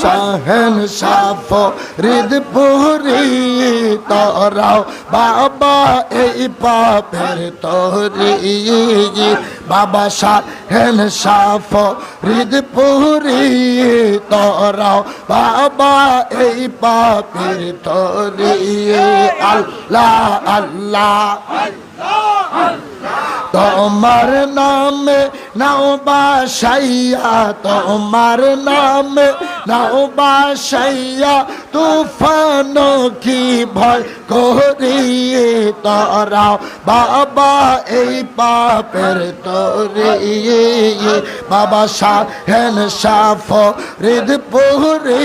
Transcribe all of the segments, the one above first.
শাহেন সাফ হৃদপুরি তরাও, বাবা এই পাপের তরি। বাবা শাহেন সাফ হৃদপুরি তরাও, বাবা এই পাপের তরি। আল্লাহ আল্লাহ। তোমার নামে নাও বাসাইয়া, তোমার নামে নাও বাসাইয়া, তুফান কি ভয় করিয়ে তরা? বাবা, এই পাপের তরে বাবা শাহেন সাফ হৃদপুরি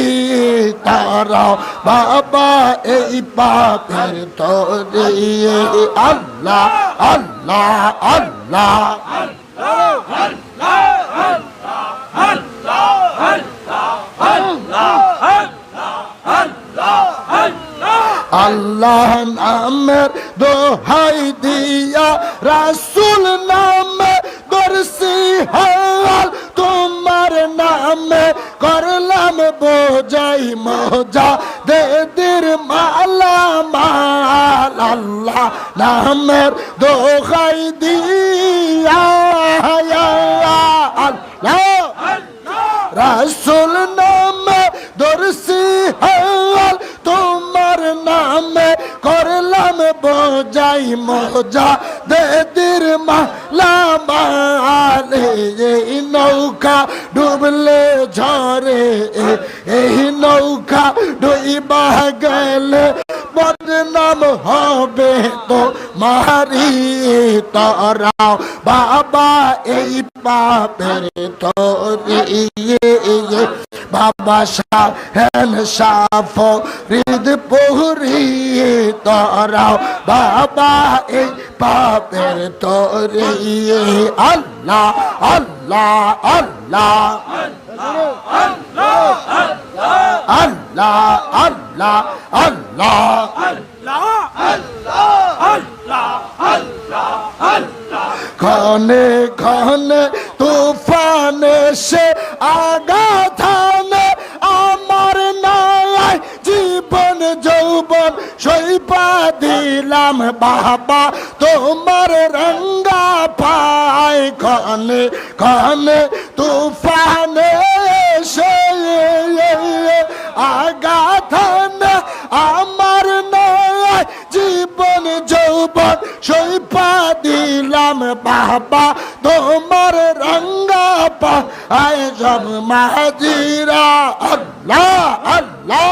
তারা। বাবা, এই পাপের তরে আল্লাহ আল্লাহ। আল্লাহ আল্লাহ নামের দোহাই দিয়া রাসুল নামে দর্শি হাল তোমার নামে করলাম বোঝাই মজা দে দির মালা, মাল আল্লাহ নামের দোহাই দিয়া। আল্লাহ রাসুল নামে দর্শি হাল তোমার নামে করলাম বোঝাই মজা। দেদির মালা, মালে নৌকা ডুবলে ঝরে। গেলে বদনাম হবে তো মারি তরাও। বাবা, এই পাপের তোরি। বাবা, শাহেন সাফ হৃদ পুরি তরাও। বাবা, এই পাপের তোরি। আল্লাহ আল্লাহ আল্লাহ। আল্লাহ আল্লাহ আল্লাহ। খনে খনে তুফানে সে আগাথানে আমার নাই জীবন যৌবন সইপা দিলাম বাবা তোমার রঙ্গা পায় খনে খনে তুফানে দিলাম বাবা, তোমার রঙ্গা পা। আয় সব মাহাজিরা আল্লাহ আল্লাহ,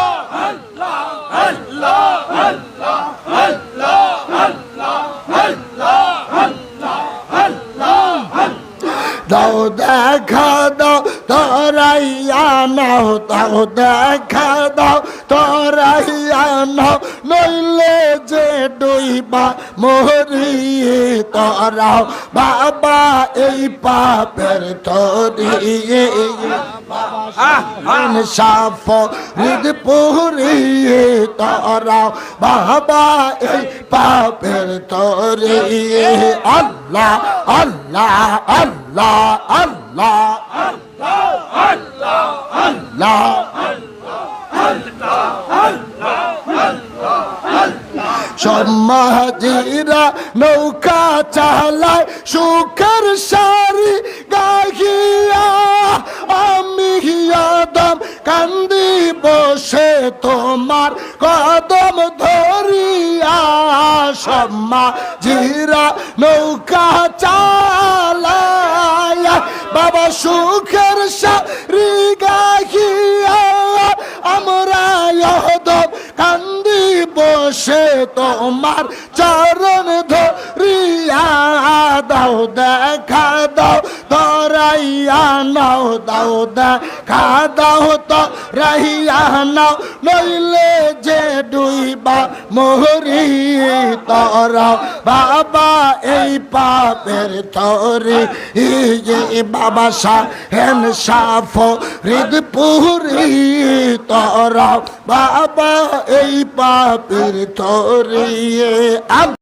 দাও দেখা দাও, তোরাইয়া নাও, দাও দেখা দাও, তোরাইয়া নাও, নইলে যে ডুইবা মরি তোরাও বাবা এই পাপের তরি সাফ হৃদ পুরি তোরাও বাবা এই পাপের তরি আল্লাহ আল্লাহ। আল্লাহ আল্লাহ আল্লাহ। সমাজিরা নৌকা চালায় সুখের সারি গাহিয়া। আমি আদম কান্দি বসে তোমার কদম ধরিয়া। সমাজিরা নৌকা চালায়। বাবা সুখের তোমার চরণ ধরিয়া দাও দেখা দাও। তরাইয়া নাও দাও দেখা দাও তো রাইয়া নাও নইলে যে ডুইবা মোহরি তরা বাবা এই পাপের তরি বাবা সাহেন সাফ হৃদ পুরি তরা বাবা এই পাপের তরি